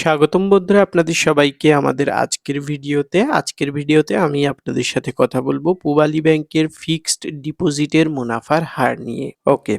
স্বাগতম বন্ধুরা আপনাদের সবাইকে আমাদের আজকের ভিডিওতে। আজকের ভিডিওতে আমি আপনাদের সাথে কথা বলব পূবালী ব্যাংকের ফিক্সড ডিপোজিটের মুনাফার হার নিয়ে। ওকে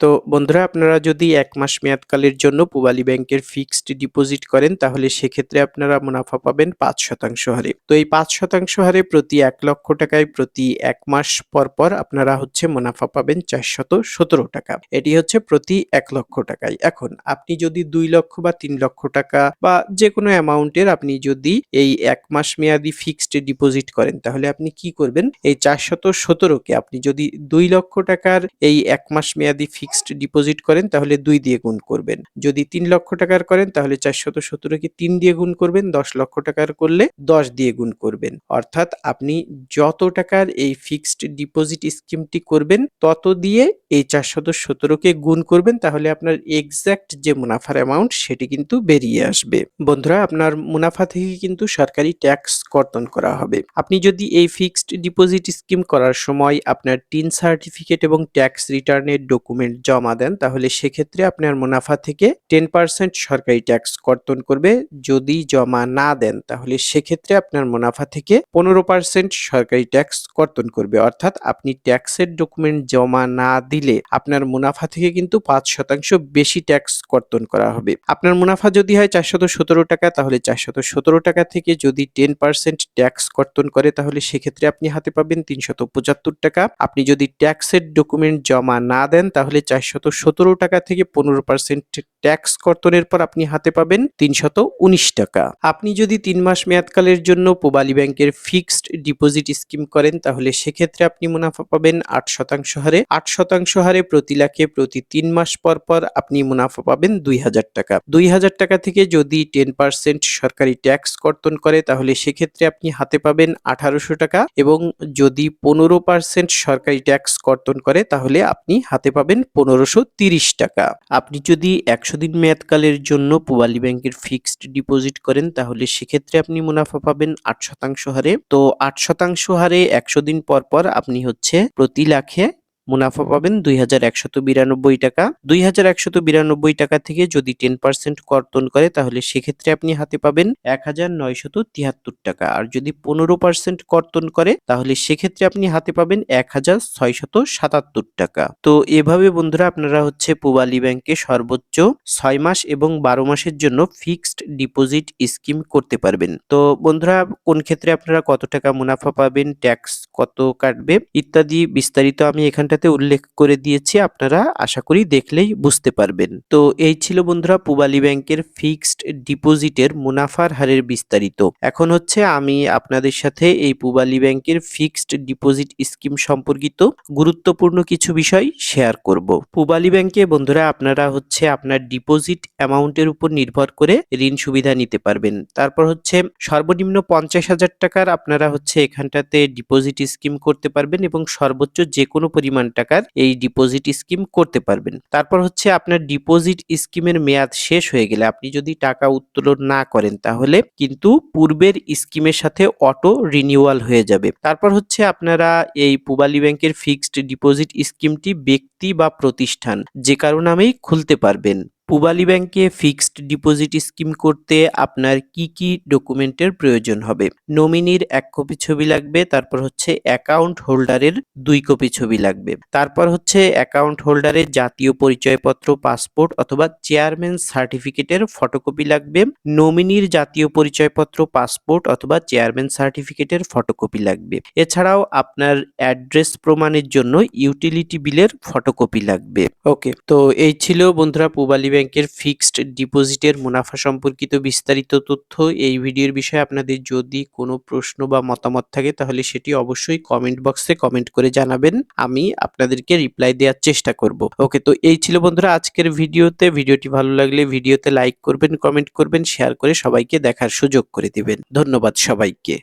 তো বন্ধুরা, আপনারা যদি এক মাস মেয়াদকালের জন্য পূবালী ব্যাংকের ফিক্সড ডিপোজিট করেন, তাহলে সেক্ষেত্রে আপনারা মুনাফা পাবেন পাঁচ শতাংশ হারে। তো এই পাঁচ শতাংশ হারে প্রতি এক লক্ষ টাকায় প্রতি এক মাস পর পর আপনারা হচ্ছে মুনাফা পাবেন চারশত সতেরো টাকা। এটি হচ্ছে প্রতি এক লক্ষ টাকায়। এখন, আপনি যদি দুই লক্ষ বা তিন লক্ষ টাকা বা যে কোনো অ্যামাউন্টের আপনি যদি এই এক মাস মেয়াদি ফিক্সড ডিপোজিট করেন, তাহলে আপনি কি করবেন? এই চারশত সতেরোকে আপনি যদি দুই লক্ষ টাকার এই এক মাস মেয়াদি ফিক্সড ডিপোজিট করেন, তাহলে দুই দিয়ে গুণ করবেন। যদি তিন লক্ষ টাকার করেন, তাহলে চারশত সতেরোকে তিন দিয়ে গুণ করবেন? দশ লক্ষ টাকার করলে দশ দিয়ে গুণ করবেন। অর্থাৎ আপনি যত টাকার এই ফিক্সড ডিপোজিট স্কিমটি করবেন, তত দিয়ে এই চারশত সতেরোকে গুণ করবেন, তাহলে আপনার এক্সাক্ট যে মুনাফার অ্যামাউন্ট সেটি কিন্তু বেরিয়ে আসবে। বন্ধুরা, আপনার মুনাফা থেকে কিন্তু সরকারি ট্যাক্স কর্তন করা হবে। আপনি যদি এই ফিক্সড ডিপোজিট স্কিম করার সময় আপনার টিন সার্টিফিকেট এবং ট্যাক্স রিটার্নের ডকুমেন্ট জমা দেন, তাহলে সেক্ষেত্রে আপনার মুনাফা থেকে টেন পার্সেন্ট সরকারি ট্যাক্স কর্তন করবে। যদি জমা না দেন, তাহলে সেক্ষেত্রে আপনার মুনাফা থেকে পনেরো পার্সেন্ট সরকারি ট্যাক্স কর্তন করবে। অর্থাৎ আপনি ট্যাক্সের ডকুমেন্ট জমা না দিলে আপনার মুনাফা থেকে কিন্তু পাঁচ শতাংশ বেশি ট্যাক্স কর্তন করা হবে। আপনার মুনাফা যদি হয় চারশত সতেরো টাকা, তাহলে চারশত সতেরো টাকা থেকে যদি টেন পার্সেন্ট ট্যাক্স কর্তন করে, তাহলে সেক্ষেত্রে আপনি হাতে পাবেন তিনশত পঁচাত্তর টাকা। আপনি যদি ট্যাক্সের ডকুমেন্ট জমা না দেন, তাহলে চারশত সতেরো টাকা থেকে পনেরো পার্সেন্ট ট্যাক্স কর্তনের পর আপনি হাতে পাবেন তিনশত উনিশ টাকা। আপনি যদি তিন মাস মেয়াদকালের জন্য পোবালি ব্যাংকের ফিক্সড ডিপোজিট স্কিম করেন, তাহলে সেক্ষেত্রে আপনি মুনাফা পাবেন আট শতাংশ হারে। আট শতাংশ হারে প্রতি লাখে প্রতি তিন মাস পর পর আপনি মুনাফা পাবেন দুই হাজার টাকা। দুই হাজার টাকা থেকে যদি টেন পার্সেন্ট সরকারি ট্যাক্স কর্তন করে, তাহলে সেক্ষেত্রে আপনি হাতে পাবেন আঠারোশো টাকা এবং যদি পনেরো পার্সেন্ট সরকারি ট্যাক্স কর্তন করে, তাহলে আপনি হাতে পাবেন পনেরোশো তিরিশ টাকা। আপনি যদি একশো দিন মেয়াদকালের জন্য পোবালি ব্যাংকের ফিক্সড ডিপোজিট করেন, তাহলে সেক্ষেত্রে আপনি মুনাফা পাবেন আট শতাংশ হারে। তো আট শতাংশ হারে একশো দিন পর পর আপনি হচ্ছে প্রতি লাখে মুনাফা পাবেন দুই হাজার একশত বিরানব্বই টাকা। দুই হাজার একশত বিরানব্বই টাকা থেকে যদি টেন পার্সেন্ট কর্তন করে, তাহলে সেক্ষেত্রে আপনি হাতে পাবেন এক হাজার নয়শত তিয়াত্তর টাকা। আর যদি পনেরো পার্সেন্ট কর্তন করে, তাহলে সেক্ষেত্রে আপনি হাতে পাবেন এক হাজার ছয়শত সাতাত্তর টাকা। তো এভাবে বন্ধুরা আপনারা হচ্ছে পুবালি ব্যাংকে সর্বোচ্চ ছয় মাস এবং বারো মাসের জন্য ফিক্সড ডিপোজিট স্কিম করতে পারবেন। তো বন্ধুরা, কোন ক্ষেত্রে আপনারা কত টাকা মুনাফা পাবেন, ট্যাক্স কত কাটবে ইত্যাদি বিস্তারিত আমি এখানটাতে উল্লেখ করে দিয়েছি, আপনারা আশা করি দেখলেই বুঝতে পারবেন। তো এই ছিল বন্ধুরা পুবালি ব্যাংকের ফিক্সড ডিপোজিটের মুনাফার হারের বিস্তারিত। এখন হচ্ছে আমি আপনাদের সাথে এই পুবালি ব্যাংকের ফিক্সড ডিপোজিট স্কিম সম্পর্কিত গুরুত্বপূর্ণ কিছু বিষয় শেয়ার করব। পুবালি ব্যাংকে বন্ধুরা আপনারা হচ্ছে আপনার ডিপোজিট অ্যামাউন্টের উপর নির্ভর করে ঋণ সুবিধা নিতে পারবেন। তারপর হচ্ছে সর্বনিম্ন পঞ্চাশ হাজার টাকার আপনারা হচ্ছে এখানটাতে ডিপোজিট স্কিম করতে পারবেন এবং সর্বোচ্চ যে কোনো পরিমাণ টাকার এই ডিপোজিট স্কিম করতে পারবেন। তারপর হচ্ছে আপনার ডিপোজিট স্কিমের মেয়াদ শেষ হয়ে গেলে আপনি যদি টাকা উত্তোলন না করেন তাহলে কিন্তু পূর্বের স্কিমের সাথে অটো রিনিউয়াল হয়ে যাবে। তারপর হচ্ছে আপনারা এই পুবালি ব্যাংকের ফিক্সড ডিপোজিট স্কিমটি ব্যক্তি বা প্রতিষ্ঠান যে কারও নামেই খুলতে পারবেন। পুবালি ব্যাংকে ফিক্সড ডিপোজিট স্কিম করতে আপনার কি কি ডকুমেন্টের প্রয়োজন হবে? নমিনির এক কপি ছবি লাগবে, তারপর হচ্ছে অ্যাকাউন্ট হোল্ডারের দুই কপি ছবি লাগবে। তারপর হচ্ছে অ্যাকাউন্ট হোল্ডারের জাতীয় পরিচয়পত্র, পাসপোর্ট অথবা চেয়ারম্যান সার্টিফিকেটের ফটোকপি লাগবে। নমিনির জাতীয় পরিচয়পত্র, পাসপোর্ট অথবা চেয়ারম্যান সার্টিফিকেটের ফটোকপি লাগবে। এছাড়াও আপনার অ্যাড্রেস প্রমাণের জন্য ইউটিলিটি বিলের ফটোকপি লাগবে। ওকে, তো এই ছিল বন্ধুরা পুবালি ব্যাংকের ফিক্সড ডিপোজিটের মুনাফা সম্পর্কিত বিস্তারিত তথ্য এই ভিডিওর বিষয়ে আপনাদের যদি কোনো প্রশ্ন বা মতামত থাকে, তাহলে সেটি অবশ্যই কমেন্ট বক্সে কমেন্ট করে জানাবেন। আমি আপনাদেরকে রিপ্লাই দেওয়ার চেষ্টা করব। ওকে, তো এই ছিল বন্ধুরা আজকের ভিডিওতে। ভিডিওটি ভালো লাগলে ভিডিওতে লাইক করবেন, কমেন্ট করবেন, শেয়ার করে সবাইকে দেখার সুযোগ করে দিবেন। ধন্যবাদ সবাইকে।